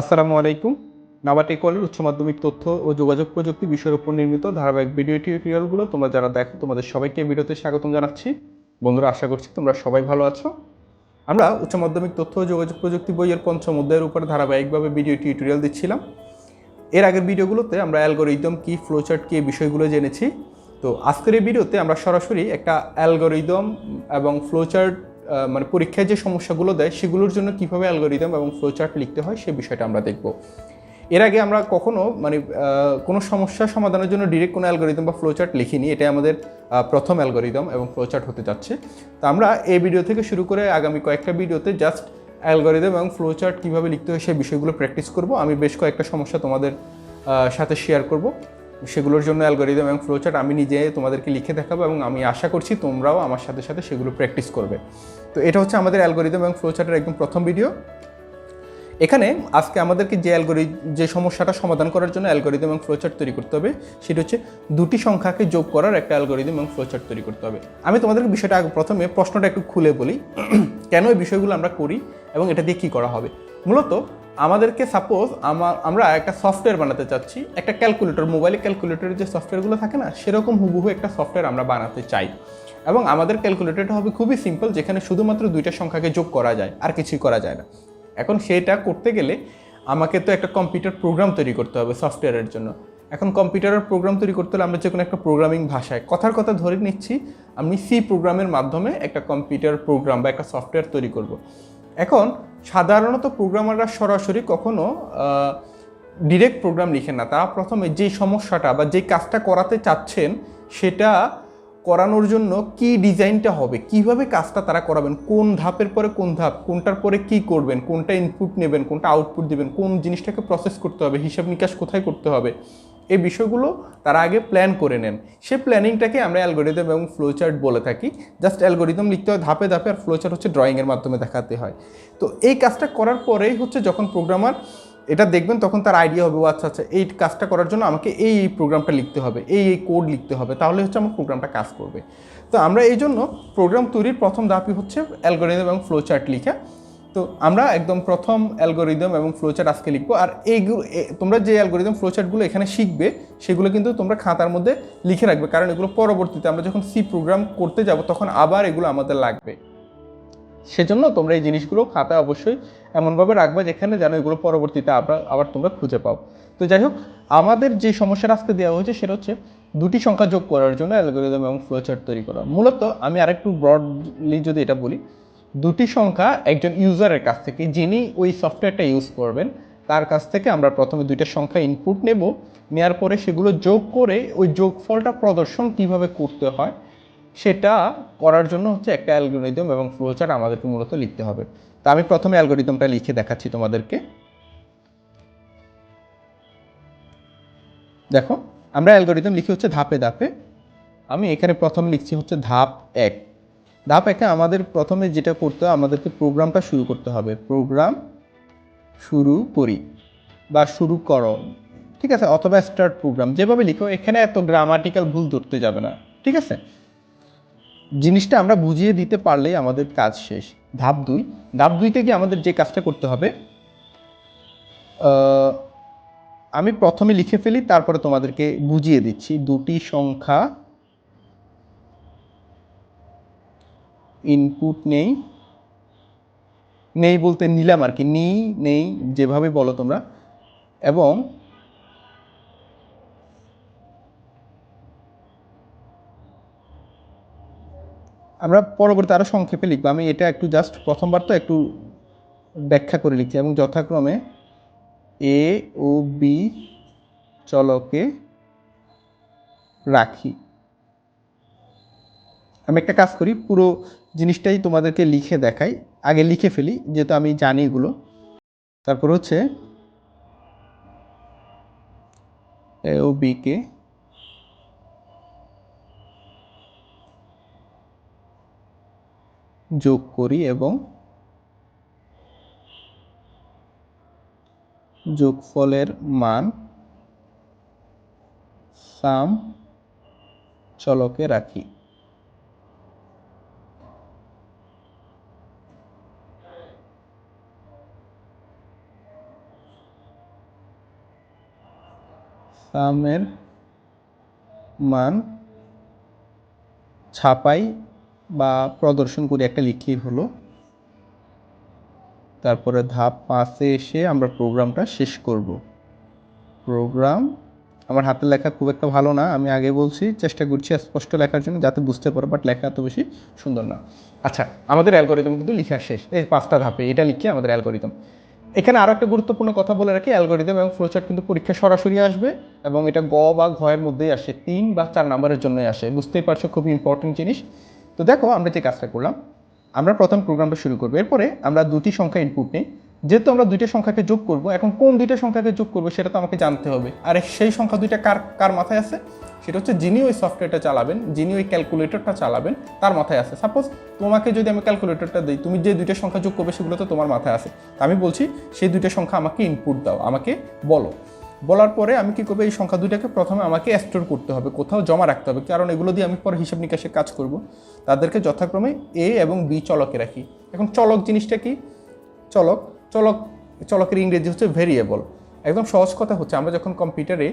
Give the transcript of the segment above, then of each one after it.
আসসালামু আলাইকুম। নাবাটেক কলের উচ্চ মাধ্যমিক তথ্য ও যোগাযোগ প্রযুক্তি বিষয়ের উপর নির্মিত ধারাবাহিক ভিডিও টিউটোরিয়ালগুলো তোমরা যারা দেখো, তোমাদের সবাইকে ভিডিওতে স্বাগতম জানাচ্ছি। বন্ধুরা, আশা করছি তোমরা সবাই ভালো আছো। আমরা উচ্চ মাধ্যমিক তথ্য ও যোগাযোগ প্রযুক্তি বইয়ের পঞ্চম অধ্যায়ের উপর ধারাবাহিকভাবে ভিডিও টিউটোরিয়াল দিচ্ছিলাম। এর আগের ভিডিওগুলোতে আমরা অ্যালগোরিদম কি, ফ্লোচার্ট কি বিষয়গুলো জেনেছি। তো আজকের এই ভিডিওতে আমরা সরাসরি একটা অ্যালগোরিদম এবং ফ্লোচার্ট মানে পরীক্ষায় যে সমস্যাগুলো দেয় সেগুলোর জন্য কীভাবে অ্যালগোরিদম এবং ফ্লোচার্ট লিখতে হয় সে বিষয়টা আমরা দেখব। এর আগে আমরা কখনো মানে কোনো সমস্যা সমাধানের জন্য ডিরেক্ট কোনো অ্যালগোরিদম বা ফ্লোচার্ট লিখিনি, এটাই আমাদের প্রথম অ্যালগোরিদম এবং ফ্লোচার্ট হতে যাচ্ছে। তো আমরা এই ভিডিও থেকে শুরু করে আগামী কয়েকটা ভিডিওতে জাস্ট অ্যালগোরিদম এবং ফ্লোচার্ট কীভাবে লিখতে হয় সেই বিষয়গুলো প্র্যাকটিস করব। আমি বেশ কয়েকটা সমস্যা তোমাদের সাথে শেয়ার করব। সেগুলোর জন্য অ্যালগোরিদম এবং ফ্লোচার্ট আমি নিজে তোমাদেরকে লিখে দেখাবো এবং আমি আশা করছি তোমরাও আমার সাথে সাথে সেগুলো প্র্যাকটিস করবে। তো এটা হচ্ছে আমাদের অ্যালগোরিদম এবং ফ্লোচার্টের একদম প্রথম ভিডিও এখানে আজকে আমাদেরকে যে অ্যালগোরি যে সমস্যাটা সমাধান করার জন্য অ্যালগোরিদম এবং ফ্লোচার্ট তৈরি করতে হবে, সেটা হচ্ছে দুটি সংখ্যাকে যোগ করার একটা অ্যালগোরিদম এবং ফ্লোচার্ট তৈরি করতে হবে। আমি তোমাদেরকে বিষয়টা প্রথমে প্রশ্নটা একটু খুলে বলি, কেন এই বিষয়গুলো আমরা করি এবং এটা দিয়ে কী করা হবে? মূলত আমাদেরকে সাপোজ আমার আমরা একটা সফটওয়্যার বানাতে চাচ্ছি, একটা ক্যালকুলেটর মোবাইলে ক্যালকুলেটরের যে সফটওয়্যারগুলো থাকে না, সেরকম হুবহু একটা সফটওয়্যার আমরা বানাতে চাই। এবং আমাদের ক্যালকুলেটরটা হবে খুবই সিম্পল যেখানে শুধুমাত্র দুইটা সংখ্যাকে যোগ করা যায়, আর কিছুই করা যায় না। এখন সেটা করতে গেলে আমাকে তো একটা কম্পিউটার প্রোগ্রাম তৈরি করতে হবে সফটওয়্যারের জন্য। এখন কম্পিউটারের প্রোগ্রাম তৈরি করতে হলে আমরা যে কোনো একটা প্রোগ্রামিং ভাষায়, কথার কথা ধরে নিচ্ছি, আমি সি প্রোগ্রামের মাধ্যমে একটা কম্পিউটার প্রোগ্রাম বা একটা সফটওয়্যার তৈরি করব। এখন সাধারণত প্রোগ্রামাররা সরাসরি কখনো ডিরেক্ট প্রোগ্রাম লিখেন না। তারা প্রথমে যেই সমস্যাটা বা যেই কাজটা করাতে চাচ্ছেন, সেটা করানোর জন্য কি ডিজাইনটা হবে? কীভাবে কাজটা তারা করাবেন? কোন ধাপের পরে কোন ধাপ? কোনটার পরে কি করবেন? কোনটা ইনপুট নেবেন? কোনটা আউটপুট দেবেন? কোন জিনিসটাকে প্রসেস করতে হবে? হিসাব নিকাশ কোথায় করতে হবে? এই বিষয়গুলো তারা আগে প্ল্যান করে নেন। সে প্ল্যানিংটাকে আমরা অ্যালগোরিদম এবং ফ্লোচার্ট বলে থাকি। জাস্ট অ্যালগোরিদম লিখতে হয়, ধাপে ধাপে আর ফ্লোচার্ট হচ্ছে ড্রয়িংয়ের মাধ্যমে দেখাতে হয়। তো এই কাজটা করার পরেই হচ্ছে যখন প্রোগ্রামার এটা দেখবেন, তখন তার আইডিয়া হবে, ও আচ্ছা আচ্ছা এই কাজটা করার জন্য আমাকে এই এই প্রোগ্রামটা লিখতে হবে, এই এই কোড লিখতে হবে, তাহলে হচ্ছে আমার প্রোগ্রামটা কাজ করবে। তো আমরা এই জন্য প্রোগ্রাম তৈরির প্রথম ধাপই হচ্ছে অ্যালগোরিদম এবং ফ্লোচার্ট লিখা তো আমরা একদম প্রথম অ্যালগোরিদম এবং ফ্লোচার্ট আজকে লিখব। আর এইগুলো তোমরা যে অ্যালগোরিদম ফ্লোচার্টগুলো এখানে শিখবে, সেগুলো কিন্তু তোমরা খাতার মধ্যে লিখে রাখবে। কারণ এগুলো পরবর্তীতে আমরা যখন সি প্রোগ্রাম করতে যাব, তখন আবার এগুলো আমাদের লাগবে। সেজন্য তোমরা এই জিনিসগুলো খাতায় অবশ্যই এমনভাবে রাখবে, যেখানে যেন এগুলো পরবর্তীতে আবার আবার তোমরা খুঁজে পাও। তো যাই হোক, আমাদের যে সমস্যাটা আজকে দেওয়া হয়েছে, সেটা হচ্ছে দুটি সংখ্যা যোগ করার জন্য অ্যালগোরিদম এবং ফ্লোচার্ট তৈরি করা। মূলত আমি আরেকটু ব্রডলি যদি এটা বলি দুটি সংখ্যা একজন ইউজারের কাছ থেকে, যিনি ওই সফটওয়্যারটা ইউজ করবেন, তার কাছ থেকে আমরা প্রথমে দুইটা সংখ্যা ইনপুট নেব। নেওয়ার পরে সেগুলো যোগ করে ওই যোগফলটা প্রদর্শন কীভাবে করতে হয়, সেটা করার জন্য হচ্ছে একটা অ্যালগোরিদম এবং ফ্লোচার্ট আমাদেরকে মূলত লিখতে হবে। তা আমি প্রথমে অ্যালগোরিদমটা লিখে দেখাচ্ছি তোমাদেরকে। দেখো, আমরা অ্যালগোরিদম লিখি হচ্ছে ধাপে ধাপে। আমি এখানে প্রথম লিখছি হচ্ছে ধাপ এক। ধাপ একে আমাদের প্রথমে যেটা করতে হবে আমাদেরকে প্রোগ্রামটা শুরু করতে হবে। প্রোগ্রাম শুরু করি বা শুরু করো। ঠিক আছে? অথবা স্টার্ট প্রোগ্রাম যেভাবে লিখো, এখানে এত গ্রামাটিক্যাল ভুল ধরতে যাবে না। ঠিক আছে? জিনিসটা আমরা বুঝিয়ে দিতে পারলেই আমাদের কাজ শেষ। ধাপ দুই, ধাপ দুইতে গিয়ে আমাদের যে কাজটা করতে হবে আমি প্রথমে লিখে ফেলি, তারপরে তোমাদেরকে বুঝিয়ে দিচ্ছি। দুটি সংখ্যা ইনপুট নেই। নেই বলতে নিলাম আর কি। নেই নেই, যেভাবে বলো তোমরা। এবং আমরা পরবর্তী আরও সংক্ষেপে লিখব। আমি এটা একটু জাস্ট প্রথমবার তো একটু ব্যাখ্যা করে লিখছি এবং যথাক্রমে এ ও বি চলকে রাখি। আমি একটা কাজ করি, পুরো জিনিসটাই তোমাদেরকে লিখে দেখাই। আগে লিখে ফেলি, যেহেতু আমি জানি এগুলো। তারপর হচ্ছে ও বিকে যোগ করি এবং যোগফলের মান সাম চলকে রাখি। সামের মান ছাপাই বা প্রদর্শন করে, একটা লিখলেই হলো। তারপরে ধাপ পাঁচে এসে আমরা প্রোগ্রামটা শেষ করব। প্রোগ্রাম, আমার হাতের লেখা খুব একটা ভালো না, আমি আগে বলছি, চেষ্টা করছি স্পষ্ট লেখার জন্য, যাতে বুঝতে পারো বাট লেখা এত বেশি সুন্দর না। আচ্ছা আমাদের অ্যালগোরিদম কিন্তু লেখা শেষ। এই পাঁচটা ধাপে এটা লিখে আমাদের অ্যালগোরিদম। এখানে আরও একটা গুরুত্বপূর্ণ কথা বলে রাখি অ্যালগোরিদম এবং ফ্লোচার্ট কিন্তু পরীক্ষা সরাসরি আসবে এবং এটা গ বা ঘয়ের মধ্যেই আসে, তিন বা চার নাম্বারের জন্যই আসে। বুঝতেই পারছ, খুব ইম্পর্টেন্ট জিনিস। তো দেখো, আমরা যে কাজটা করলাম, আমরা প্রথম প্রোগ্রামটা শুরু করব। এরপরে আমরা দুটি সংখ্যা ইনপুট নিই। যেহেতু আমরা দুইটা সংখ্যাকে যোগ করব, এখন কোন দুইটা সংখ্যাকে যোগ করব সেটা তো আমাকে জানতে হবে। আর সেই সংখ্যা দুইটা কার কার মাথায় আছে? সেটা হচ্ছে যিনি ওই সফটওয়্যারটা চালাবেন, যিনি ওই ক্যালকুলেটরটা চালাবেন, তার মাথায় আছে। সাপোজ তোমাকে যদি আমি ক্যালকুলেটরটা দিই, তুমি যে দুইটা সংখ্যা যোগ করবে সেগুলো তো তোমার মাথায় আছে। তা আমি বলছি, সেই দুইটা সংখ্যা আমাকে ইনপুট দাও, আমাকে বলো। বলার পরে আমি কি করব, এই সংখ্যা দুইটাকে প্রথমে আমাকে স্টোর করতে হবে, কোথাও জমা রাখতে হবে। কারণ এগুলো দিয়ে আমি পরে হিসাব নিকাশে কাজ করব। তাদেরকে যথাক্রমে এ এবং বি চলকে রাখি। এখন চলক জিনিসটা কি? চলক চলক, চলকের ইংরেজি হচ্ছে ভেরিয়েবল একদম সহজ কথা হচ্ছে, আমরা যখন কম্পিউটারে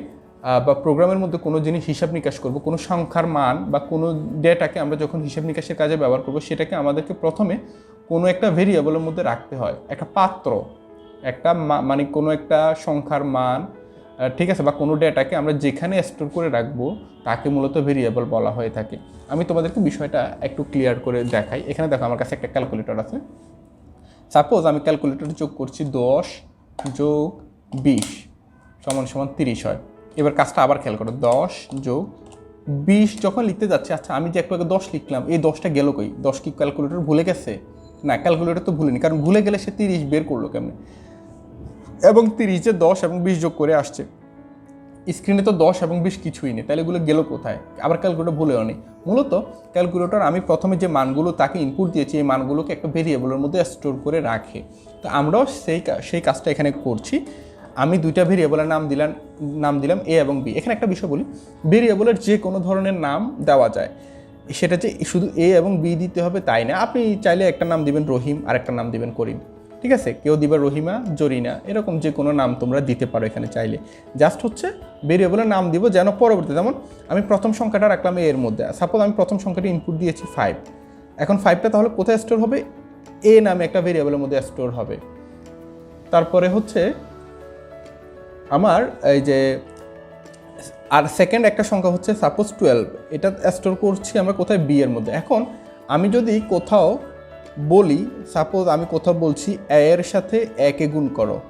বা প্রোগ্রামের মধ্যে কোনো জিনিস হিসাব নিকাশ করব, কোনো সংখ্যার মান বা কোনো ডেটাকে আমরা যখন হিসাব নিকাশের কাজে ব্যবহার করব, সেটাকে আমাদেরকে প্রথমে কোনো একটা ভেরিয়েবলের মধ্যে রাখতে হয়। একটা পাত্র, একটা মানে কোনো একটা সংখ্যার মান ঠিক আছে, বা কোনো ডেটাকে আমরা যেখানে স্টোর করে রাখব, তাকে মূলত ভেরিয়েবল বলা হয়ে থাকে। আমি তোমাদেরকে বিষয়টা একটু ক্লিয়ার করে দেখাই। এখানে দেখো, আমার কাছে একটা ক্যালকুলেটর আছে। সাপোজ আমি ক্যালকুলেটর যোগ করছি দশ যোগ বিশ, সমান সমান তিরিশ হয়। এবার কাজটা আবার খেয়াল করো, দশ যোগ বিশ যখন লিখতে যাচ্ছে আচ্ছা আমি যে একটু দশ লিখলাম, এই দশটা গেল কই? দশ কি ক্যালকুলেটর ভুলে গেছে? না ক্যালকুলেটর তো ভুলেনি, কারণ ভুলে গেলে সে তিরিশ বের করল কেমনে? এবং তিরিশে দশ এবং বিশ যোগ করে আসছে। স্ক্রিনে তো দশ এবং বিশ কিছুই নেই, তাহলে এগুলো গেল কোথায়? আবার ক্যালকুলেটর ভুলেও নেই। মূলত ক্যালকুলেটর আমি প্রথমে যে মানগুলো তাকে ইনপুট দিয়েছি, এই মানগুলোকে একটা ভেরিয়েবলের মধ্যে স্টোর করে রাখে। তো আমরাও সেই সেই কাজটা এখানে করছি। আমি দুইটা ভেরিয়েবলের নাম দিলাম নাম দিলাম এ এবং বি এখানে একটা বিষয় বলি ভেরিয়েবলের যে কোনো ধরনের নাম দেওয়া যায়। সেটা যে শুধু এ এবং বি দিতে হবে তাই না? আপনি চাইলে একটা নাম দিবেন রহিম আর একটা নাম দিবেন করিম। ঠিক আছে? কেউ দিবে রহিমা, জরিনা, এরকম যে কোনো নাম তোমরা দিতে পারো এখানে চাইলে। জাস্ট হচ্ছে ভেরিয়েবলের নাম দিব যেন পরবর্তী যেমন আমি প্রথম সংখ্যাটা রাখলাম এর মধ্যে। সাপোজ আমি প্রথম সংখ্যাটা ইনপুট দিয়েছি ফাইভ এখন ফাইভটা তাহলে কোথায় স্টোর হবে? এ নামে একটা ভেরিয়েবলের মধ্যে স্টোর হবে। তারপরে হচ্ছে আমার এই যে, আর সেকেন্ড একটা সংখ্যা হচ্ছে সাপোজ টুয়েলভ এটা স্টোর করছি আমরা কোথায়? বি এর মধ্যে। এখন আমি যদি কোথাও বলি সাপোজ আমি কোথাও বলছি, এ এর সাথে একে গুণ করো।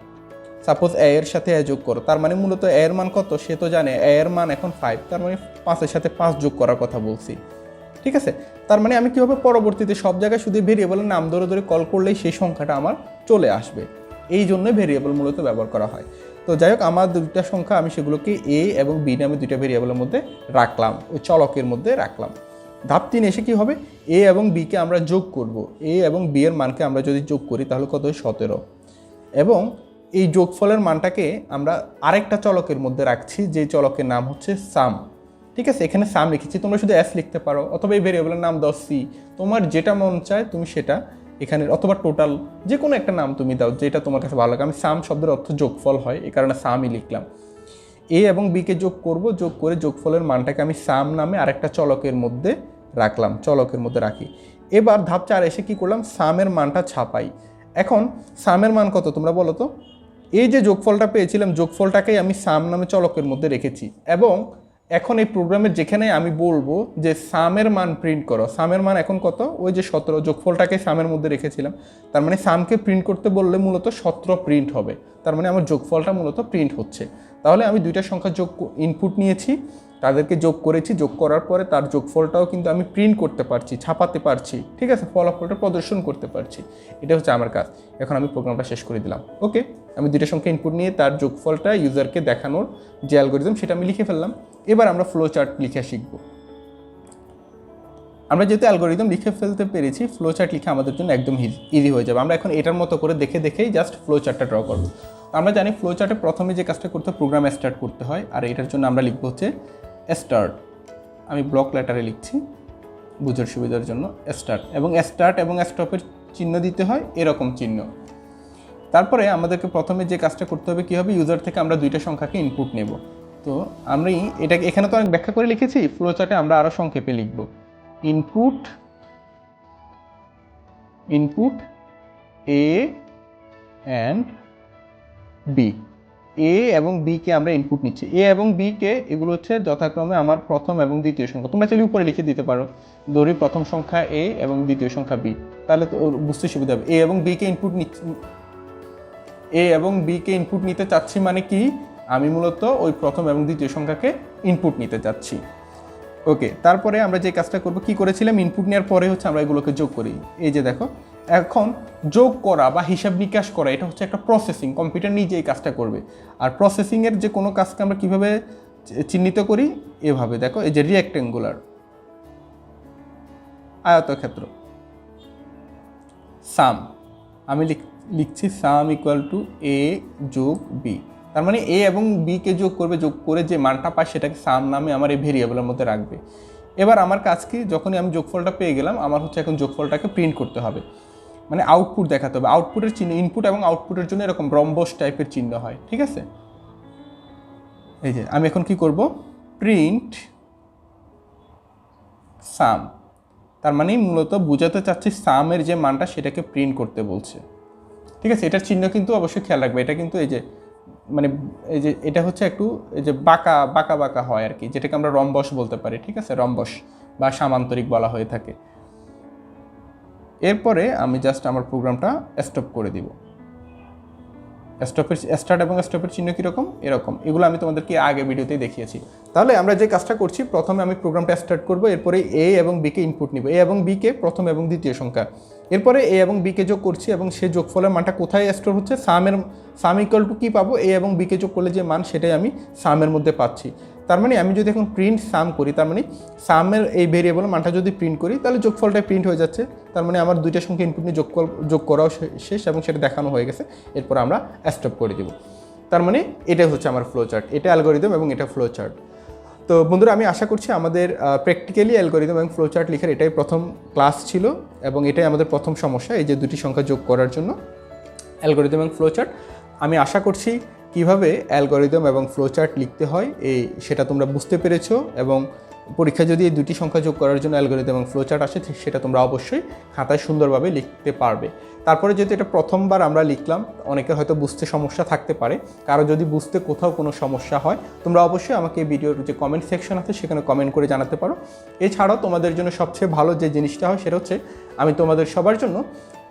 সাপোজ এ এর সাথে এ যোগ করো, তার মানে মূলত এ এর মান কত? সে তো জানে, এ এর মান এখন ফাইভ তার মানে পাঁচের সাথে পাঁচ যোগ করার কথা বলছি। ঠিক আছে? তার মানে আমি কীভাবে পরবর্তীতে সব জায়গায় শুধু ভেরিয়েবলের নাম ধরে ধরে কল করলেই সেই সংখ্যাটা আমার চলে আসবে? এই জন্যই ভেরিয়েবল মূলত ব্যবহার করা হয়। তো যাই হোক, আমার দুইটা সংখ্যা আমি সেগুলোকে এ এবং বি নামে দুইটা ভেরিয়েবলের মধ্যে রাখলাম, ওই চলকের মধ্যে রাখলাম। ধাপ তিন এসে কি হবে? এ এবং বিকে আমরা যোগ করব। এ এবং বি এর মানকে আমরা যদি যোগ করি, তাহলে কত হয়? সতেরো। এবং এই যোগফলের মানটাকে আমরা আরেকটা চলকের মধ্যে রাখছি, যে চলকের নাম হচ্ছে সাম ঠিক আছে? এখানে সাম লিখেছি। তোমরা শুধু এস লিখতে পারো, অথবা এই ভেরিয়েবলের নাম দাও সি তোমার যেটা মন চায়, তুমি সেটা এখানে, অথবা টোটাল যে কোনো একটা নাম তুমি দাও, যেটা তোমার কাছে ভালো লাগে। আমি সাম শব্দের অর্থ যোগফল হয় এই কারণে সামই লিখলাম। এ এবং বিকে যোগ করব, যোগ করে যোগফলের মানটাকে আমি সাম নামে আরেকটা চলকের মধ্যে রাখলাম, চলকের মধ্যে রাখি। এবার ধাপ চার এসে কি করলাম? সামের মানটা ছাপাই। এখন সামের মান কত তোমরা বলো তো? এই যে যোগফলটা পেয়েছিলাম, যোগফলটাকেই আমি সাম নামে চলকের মধ্যে রেখেছি এবং এখন এই প্রোগ্রামের যেখানে আমি বলব যে সামের মান প্রিন্ট করো। সামের মান এখন কত? ওই যে সতেরো, যোগফলটাকে সামের মধ্যে রেখেছিলাম। তার মানে সামকে প্রিন্ট করতে বললে মূলত সতেরো প্রিন্ট হবে। তার মানে আমার যোগফলটা মূলত প্রিন্ট হচ্ছে। তাহলে আমি দুইটা সংখ্যা যোগ ইনপুট নিয়েছি, তাদেরকে যোগ করেছি, যোগ করার পরে তার যোগফলটাও কিন্তু আমি প্রিন্ট করতে পারছি, ছাপাতে পারছি, ঠিক আছে? ফলাফলটা প্রদর্শন করতে পারছি। এটা হচ্ছে আমার কাজ। এখন আমি প্রোগ্রামটা শেষ করে দিলাম। ওকে আমি দুইটা সংখ্যা ইনপুট নিয়ে তার যোগফলটা ইউজারকে দেখানোর যে অ্যালগোরিজম সেটা আমি লিখে ফেললাম। এবার আমরা ফ্লো চার্ট লিখে শিখব। আমরা যেহেতু অ্যালগোরিদম লিখে ফেলতে পেরেছি ফ্লো চার্ট লিখে আমাদের জন্য একদম ইজি হয়ে যাবে। আমরা এখন এটার মতো করে দেখে দেখেই জাস্ট ফ্লো চার্টটা ড্র করব। আমরা জানি ফ্লো চার্টে প্রথমে যে কাজটা করতে হয় প্রোগ্রাম স্টার্ট করতে হয়, আর এটার জন্য আমরা লিখব হচ্ছে স্টার্ট আমি ব্লক লেটারে লিখছি, বুঝার সুবিধার জন্য স্টার্ট এবং স্টার্ট এবং স্টপের চিহ্ন দিতে হয় এরকম চিহ্ন। তারপরে আমাদেরকে প্রথমে যে কাজটা করতে হবে, কী হবে? ইউজার থেকে আমরা দুইটা সংখ্যাকে ইনপুট নেব। তো তো আমরা এটা এখানে তো অনেক ব্যাখ্যা করে লিখেছি ফ্লো চার্টে আমরা আরও সংক্ষেপে লিখব। Input input A and B A এবং বি কে আমরা ইনপুট নিচ্ছি। এ এবং বি কে এগুলো হচ্ছে যথাক্রমে আমার প্রথম এবং দ্বিতীয় সংখ্যা। তোমরা চাইলে উপরে লিখে দিতে পারো। ধরি প্রথম সংখ্যা এ এবং দ্বিতীয় সংখ্যা বি তাহলে তো বুঝতে সুবিধা হবে। এ এবং বি কে ইনপুট এ এবং বি কে ইনপুট নিতে চাচ্ছি মানে কি? আমি মূলত ওই প্রথম এবং দ্বিতীয় সংখ্যাকে ইনপুট নিতে চাচ্ছি। ওকে তারপরে আমরা যে কাজটা করব, কি করেছিলাম? ইনপুট নেওয়ার পরে হচ্ছে আমরা এগুলোকে যোগ করি। এই যে দেখো এখন যোগ করা বা হিসাব নিকাশ করা, এটা হচ্ছে একটা প্রসেসিং কম্পিউটার নিজে এই কাজটা করবে। আর প্রসেসিংয়ের যে কোনো কাজকে আমরা কীভাবে চিহ্নিত করি? এভাবে। দেখো, এই যে রিয়াক্টেঙ্গুলার আয়তক্ষেত্র। সাম আমি লিখ- লিখছি সাম ইকুয়াল টু এ যোগ বি তার মানে এ এবং বি কে যোগ করবে, যোগ করে যে মানটা পায় সেটাকে সাম নামে আমার এই ভেরিয়েবলের মধ্যে রাখবে। এবার আমার কাজ কি যখনই আমি যোগফলটা পেয়ে গেলাম, আমার হচ্ছে এখন যোগফলটাকে প্রিন্ট করতে হবে। মানে আউটপুট দেখাতে হবে। আউটপুটের চিহ্ন ইনপুট এবং আউটপুটের জন্য এরকম রম্বস টাইপের চিহ্ন হয়, ঠিক আছে? এই যে, আমি এখন কি করব? প্রিন্ট সাম তার মানে মূলত বোঝাতে চাচ্ছি সামের যে মানটা সেটাকে প্রিন্ট করতে বলছে। ঠিক আছে? এটার চিহ্ন কিন্তু অবশ্যই খেয়াল রাখবে। এটা কিন্তু এই যে মানে এই যে, এটা হচ্ছে একটু এই যে বাঁকা বাঁকা বাঁকা হয় আর কি, যেটাকে আমরা রম্বস বলতে পারি, ঠিক আছে? রম্বস বা সামান্তরিক বলা হয়ে থাকে। এরপরে আমি জাস্ট আমার প্রোগ্রামটা স্টপ করে দিব। স্টপের স্টার্ট এবং স্টপের চিহ্ন কীরকম? এরকম। এগুলো আমি তোমাদেরকে আগে ভিডিওতেই দেখিয়েছি। তাহলে আমরা যে কাজটা করছি, প্রথমে আমি প্রোগ্রামটা স্টার্ট করব, এরপরে এ এবং বিকে ইনপুট নিব। এ এবং বিকে প্রথম এবং দ্বিতীয় সংখ্যা। এরপরে এ এবং বিকে যোগ করছি এবং সেই যোগফলের মানটা কোথায় স্টোর হচ্ছে? সামের সাম ইকুয়াল টু কী পাবো? এ এবং বিকে যোগ করলে যে মান, সেটাই আমি সামের মধ্যে পাচ্ছি। তার মানে আমি যদি এখন প্রিন্ট সাম করি, তার মানে সামের এই ভেরিয়েবল মানটা যদি প্রিন্ট করি, তাহলে যোগফলটা প্রিন্ট হয়ে যাচ্ছে। তার মানে আমার দুইটা সংখ্যা ইনপুট নিয়ে যোগ কর- যোগ করাও শেষ এবং সেটা দেখানো হয়ে গেছে। এরপর আমরা স্টপ করে দেব। তার মানে এটাই হচ্ছে আমার ফ্লো চার্ট এটা অ্যালগোরিদম এবং এটা ফ্লো চার্ট তো বন্ধুরা, আমি আশা করছি আমাদের প্র্যাকটিক্যালি অ্যালগোরিদম এবং ফ্লোচার্ট লেখার এটাই প্রথম ক্লাস ছিল এবং এটাই আমাদের প্রথম সমস্যা, এই যে দুটি সংখ্যা যোগ করার জন্য অ্যালগোরিদম এবং ফ্লোচার্ট আমি আশা করছি কীভাবে অ্যালগোরিদম এবং ফ্লোচার্ট লিখতে হয়, এই সেটা তোমরা বুঝতে পেরেছ এবং পরীক্ষায় যদি এই দুটি সংখ্যা যোগ করার জন্য অ্যালগোরিদম এবং ফ্লোচার্ট আসে সেটা তোমরা অবশ্যই খাতায় সুন্দরভাবে লিখতে পারবে। তারপরে যেহেতু এটা প্রথমবার আমরা লিখলাম অনেকের হয়তো বুঝতে সমস্যা থাকতে পারে। কারও যদি বুঝতে কোথাও কোনো সমস্যা হয়, তোমরা অবশ্যই আমাকে এই ভিডিওর যে কমেন্ট সেকশন আছে, সেখানে কমেন্ট করে জানাতে পারো। এছাড়াও তোমাদের জন্য সবচেয়ে ভালো যে জিনিসটা হয়, সেটা হচ্ছে আমি তোমাদের সবার জন্য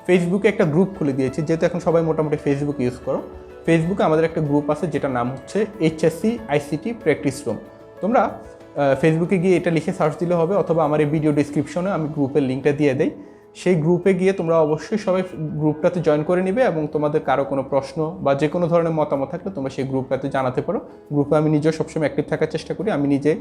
ফেসবুকে একটা গ্রুপ খুলে দিয়েছি, যেহেতু এখন সবাই মোটামুটি ফেসবুক ইউজ করো। ফেসবুকে আমাদের একটা গ্রুপ আছে, যেটার নাম হচ্ছে এইচএসসি আইসিটি প্র্যাকটিস রুম তোমরা ফেসবুকে গিয়ে এটা লিখে সার্চ দিলে হবে, অথবা আমার এই ভিডিও ডিসক্রিপশনে আমি গ্রুপের লিঙ্কটা দিয়ে দেই। সেই গ্রুপে গিয়ে তোমরা অবশ্যই সবাই গ্রুপটাতে জয়েন করে নিবে এবং তোমাদের কারও কোনো প্রশ্ন বা যে কোনো ধরনের মতামত থাকলে তোমরা সেই গ্রুপটাতে জানাতে পারো। গ্রুপে আমি নিজেও সবসময় অ্যাক্টিভ থাকার চেষ্টা করি। আমি নিজে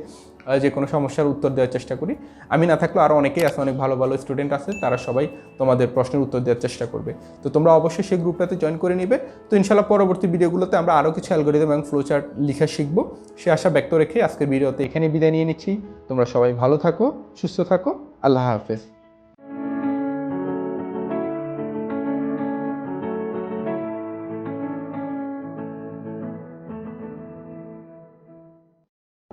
যে কোনো সমস্যার উত্তর দেওয়ার চেষ্টা করি। আমি না থাকলেও আরও অনেকেই আছে, অনেক ভালো ভালো স্টুডেন্ট আছে, তারা সবাই তোমাদের প্রশ্নের উত্তর দেওয়ার চেষ্টা করবে। তো তোমরা অবশ্যই সেই গ্রুপটাতে জয়েন করে নিবে। তো ইনশাল্লাহ পরবর্তী ভিডিওগুলোতে আমরা আরও কিছু অ্যালগোরিদম এবং ফ্লোচার্ট লিখা শিখব। সে আশা ব্যক্ত রেখে আজকের ভিডিওতে এখানে বিদায় নিয়ে নিচ্ছি। তোমরা সবাই ভালো থাকো, সুস্থ থাকো। আল্লাহ হাফেজ।